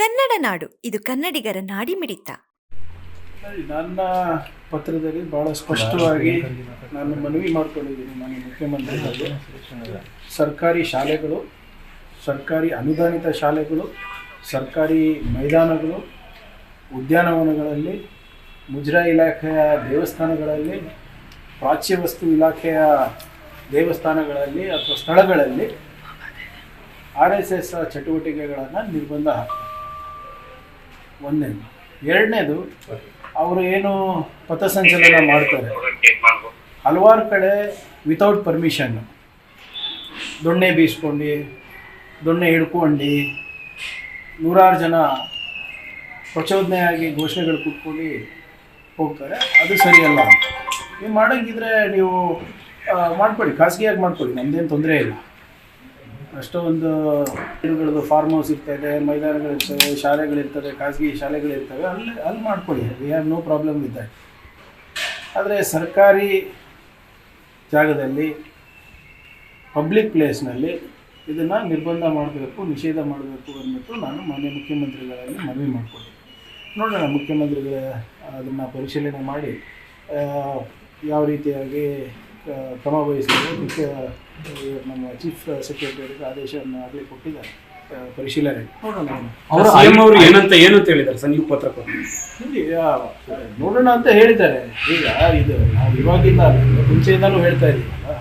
ಕನ್ನಡ ನಾಡು. ಇದು ಕನ್ನಡಿಗರ ನಾಡಿಮಿಡಿತ ನನ್ನ ಪತ್ರದಲ್ಲಿ ಬಹಳ ಸ್ಪಷ್ಟವಾಗಿ ನಾನು ಮನವಿ ಮಾಡಿಕೊಂಡಿದ್ದೀನಿ ಮಾನ್ಯ ಮುಖ್ಯಮಂತ್ರಿಗಳಿಗೆ. ಸರ್ಕಾರಿ ಶಾಲೆಗಳು, ಸರ್ಕಾರಿ ಅನುದಾನಿತ ಶಾಲೆಗಳು, ಸರ್ಕಾರಿ ಮೈದಾನಗಳು, ಉದ್ಯಾನವನಗಳಲ್ಲಿ, ಮುಜರಾ ಇಲಾಖೆಯ ದೇವಸ್ಥಾನಗಳಲ್ಲಿ, ಪ್ರಾಚ್ಯ ವಸ್ತು ಇಲಾಖೆಯ ದೇವಸ್ಥಾನಗಳಲ್ಲಿ ಅಥವಾ ಸ್ಥಳಗಳಲ್ಲಿ ಆರ್ ಎಸ್ ಎಸ್ ಚಟುವಟಿಕೆಗಳನ್ನು ನಿರ್ಬಂಧ ಹಾಕ್ತಾರೆ. ಒಂದನೇದು ಎರಡನೇದು ಅವರು ಏನು ಪಥಸಂಚಲನ ಮಾಡ್ತಾರೆ? ಹಲವಾರು ಕಡೆ ವಿತೌಟ್ ಪರ್ಮಿಷನ್ ದೊಣ್ಣೆ ಬೀಸ್ಕೊಂಡು ದೊಣ್ಣೆ ಹಿಡ್ಕೊಂಡು ನೂರಾರು ಜನ ಪ್ರಚೋದನೆಯಾಗಿ ಘೋಷಣೆಗಳು ಕೂತ್ಕೊಂಡು ಹೋಗ್ತಾರೆ. ಅದು ಸರಿಯಲ್ಲ. ನೀವು ಮಾಡೋಂಗಿದ್ರೆ ನೀವು ಮಾಡ್ಕೊಳ್ಳಿ. ಖಾಸಗಿಯಾಗಿ ಮಾಡ್ಕೊಳ್ಳಿ. ನಮ್ದೇನು ತೊಂದರೆ ಇಲ್ಲ. ಅಷ್ಟೊಂದು ಇವುಗಳದ್ದು ಫಾರ್ಮ್ ಹೌಸ್ ಇರ್ತದೆ ಮೈದಾನಗಳಿರ್ತವೆ ಶಾಲೆಗಳಿರ್ತವೆ, ಖಾಸಗಿ ಶಾಲೆಗಳಿರ್ತವೆ, ಅಲ್ಲಿ ಅಲ್ಲಿ ಮಾಡ್ಕೊಳ್ಳಿ. We have no problem with that ಆದರೆ ಸರ್ಕಾರಿ ಜಾಗದಲ್ಲಿ ಪಬ್ಲಿಕ್ ಪ್ಲೇಸ್ನಲ್ಲಿ ಇದನ್ನು ನಿರ್ಬಂಧ ಮಾಡಬೇಕು, ನಿಷೇಧ ಮಾಡಬೇಕು ಅಂದ್ಬಿಟ್ಟು ನಾನು ಮಾನ್ಯ ಮುಖ್ಯಮಂತ್ರಿಗಳಲ್ಲಿ ಮನವಿ ಮಾಡಿಕೊಂಡೆ ನೋಡೋಣ, ಮುಖ್ಯಮಂತ್ರಿಗಳ ಅದನ್ನು ಪರಿಶೀಲನೆ ಮಾಡಿ ಯಾವ ರೀತಿಯಾಗಿ ಕ್ರಮ ಮುಖ್ಯ ನಮ್ಮ ಚೀಫ್ ಸೆಕ್ರೆಟರಿ ಆದೇಶವನ್ನು ಆಗಲೇ ಕೊಟ್ಟಿದ್ದಾರೆ ಪರಿಶೀಲನೆ. ನೋಡೋಣ. ಅವರು ಏನಂತ ಏನು ಹೇಳಿದ್ದಾರೆ ಸರ್ ನೀವು ಪತ್ರ ನೋಡೋಣ ಅಂತ ಹೇಳಿದ್ದಾರೆ. ಈಗ ಇದು ನಾವು ಇವಾಗಿಂದ ಮುಂಚೆಯಿಂದಲೂ ಹೇಳ್ತಾ ಇದ್ದೀವಲ್ಲ.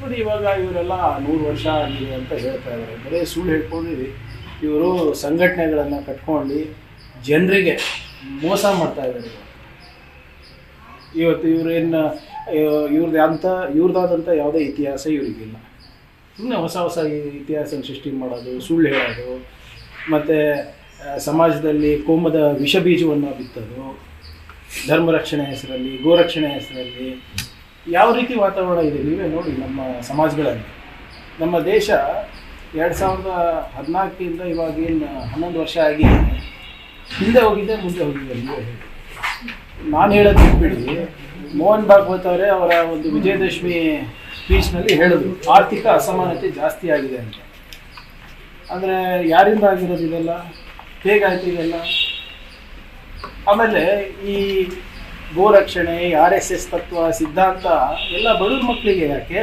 ನೋಡಿ ಇವಾಗ ಇವರೆಲ್ಲ ನೂರು ವರ್ಷ ಆಗಿದೆ ಅಂತ ಹೇಳ್ತಾ ಇದ್ದಾರೆ. ಬರೀ ಸುಳ್ಳು ಹೇಳ್ಕೊಂಡಿರಿ. ಇವರು ಸಂಘಟನೆಗಳನ್ನು ಕಟ್ಕೊಂಡು ಜನರಿಗೆ ಮೋಸ ಮಾಡ್ತಾ ಇದ್ದಾರೆ. ಇವತ್ತು ಇವ್ರೇನು ಇವ್ರದ್ದು ಅಂತ ಇವ್ರದ್ದಾದಂಥ ಯಾವುದೇ ಇತಿಹಾಸ ಇವರಿಗಿಲ್ಲ. ಸುಮ್ಮನೆ ಹೊಸ ಹೊಸ ಇತಿಹಾಸ ಸೃಷ್ಟಿ ಮಾಡೋದು, ಸುಳ್ಳು ಹೇಳೋದು, ಮತ್ತು ಸಮಾಜದಲ್ಲಿ ಕೋಮದ ವಿಷ ಬೀಜವನ್ನು ಬಿತ್ತೋದು ಧರ್ಮ ರಕ್ಷಣೆ ಹೆಸರಲ್ಲಿ, ಗೋರಕ್ಷಣೆ ಹೆಸರಲ್ಲಿ, ಯಾವ ರೀತಿ ವಾತಾವರಣ ಇದೆ ನೀವೇ ನೋಡಿ ನಮ್ಮ ಸಮಾಜಗಳಲ್ಲಿ. ನಮ್ಮ ದೇಶ ಎರಡು ಸಾವಿರದ ಹದಿನಾಲ್ಕಿಂದ ಇವಾಗೇನು ಹನ್ನೊಂದು ವರ್ಷ ಆಗಿ ಹಿಂದೆ ಹೋಗಿದೆ, ಮುಂದೆ ಹೋಗಿದ್ದೆ ನೀವೇ ನಾನು ಹೇಳೋದು ಬಿಟ್ಬಿಡಿ. ಮೋಹನ್ ಭಾಗವತ್ ಅವರೇ ಅವರ ಒಂದು ವಿಜಯದಶಮಿ ಸ್ಪೀಚ್ನಲ್ಲಿ ಹೇಳಿದ್ರು. ಆರ್ಥಿಕ ಅಸಮಾನತೆ ಜಾಸ್ತಿ ಆಗಿದೆ ಅಂತ. ಅಂದರೆ ಯಾರಿಂದ ಆಗಿರೋದು ಇದೆಲ್ಲ? ಹೇಗಾಯ್ತು ಇದೆಲ್ಲ? ಆಮೇಲೆ ಈ ಗೋರಕ್ಷಣೆ, ಆರ್ ಎಸ್ ಎಸ್ ತತ್ವ, ಸಿದ್ಧಾಂತ ಎಲ್ಲ ಬಡವ್ರ ಮಕ್ಕಳಿಗೆ ಯಾಕೆ?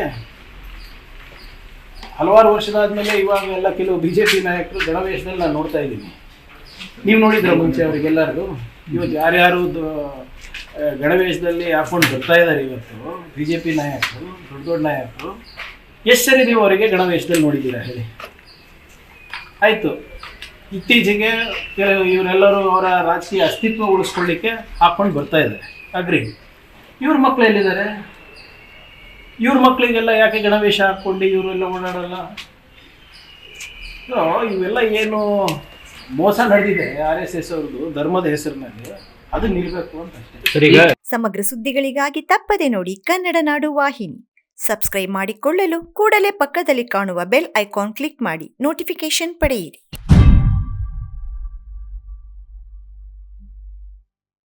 ಹಲವಾರು ವರ್ಷದಾದ್ಮೇಲೆ ಇವಾಗ ಎಲ್ಲ ಕೆಲವು ಬಿ ಜೆ ಪಿ ನಾಯಕರು ಗಣವೇಶದಲ್ಲಿ ನಾನು ನೋಡ್ತಾ ಇದ್ದೀನಿ. ನೀವು ನೋಡಿದ್ರ ಮುಂಚೆ ಅವರಿಗೆಲ್ಲರಿಗೂ ಇವತ್ತು ಯಾರ್ಯಾರು ಗಣವೇಶದಲ್ಲಿ ಹಾಕೊಂಡು ಬರ್ತಾ ಇದ್ದಾರೆ ಇವತ್ತು ಬಿ ಜೆ ಪಿ ನಾಯಕರು, ದೊಡ್ಡ ದೊಡ್ಡ ನಾಯಕರು, ಎಷ್ಟು ಸರಿ ನೀವು ಅವರಿಗೆ ಗಣವೇಶದಲ್ಲಿ ನೋಡಿದ್ದೀರಾ ಹೇಳಿ? ಆಯಿತು. ಇತ್ತೀಚೆಗೆ ಇವರೆಲ್ಲರೂ ಅವರ ರಾಜಕೀಯ ಅಸ್ತಿತ್ವ ಉಳಿಸ್ಕೊಳ್ಳಿಕ್ಕೆ ಹಾಕ್ಕೊಂಡು ಬರ್ತಾ ಇದ್ದಾರೆ ಅಗ್ರಿ ಇವ್ರ ಮಕ್ಕಳು ಎಲ್ಲಿದ್ದಾರೆ? ಇವ್ರ ಮಕ್ಕಳಿಗೆಲ್ಲ ಯಾಕೆ ಗಣವೇಶ ಹಾಕ್ಕೊಂಡು ಇವರೆಲ್ಲ ಓಡಾಡಲ್ಲ? ಇವೆಲ್ಲ ಏನು ಮೋಸ ನಡೆದಿದೆ ಆರ್ ಎಸ್ ಎಸ್ ಅವ್ರದ್ದು ಧರ್ಮದ ಹೆಸರಿನಲ್ಲಿ. ಅದು ನಿಲ್ಬೇಕು ಅಂತ ಅಷ್ಟೇ. ಸರ್ ಸಮಗ್ರ ಸುದ್ದಿಗಳಿಗಾಗಿ ತಪ್ಪದೆ ನೋಡಿ ಕನ್ನಡ ನಾಡು ವಾಹಿನಿ. ಸಬ್ಸ್ಕ್ರೈಬ್ ಮಾಡಿಕೊಳ್ಳಲು ಕೂಡಲೇ ಪಕ್ಕದಲ್ಲಿ ಕಾಣುವ ಬೆಲ್ ಐಕಾನ್ ಕ್ಲಿಕ್ ಮಾಡಿ ನೋಟಿಫಿಕೇಶನ್ ಪಡೆಯಿರಿ.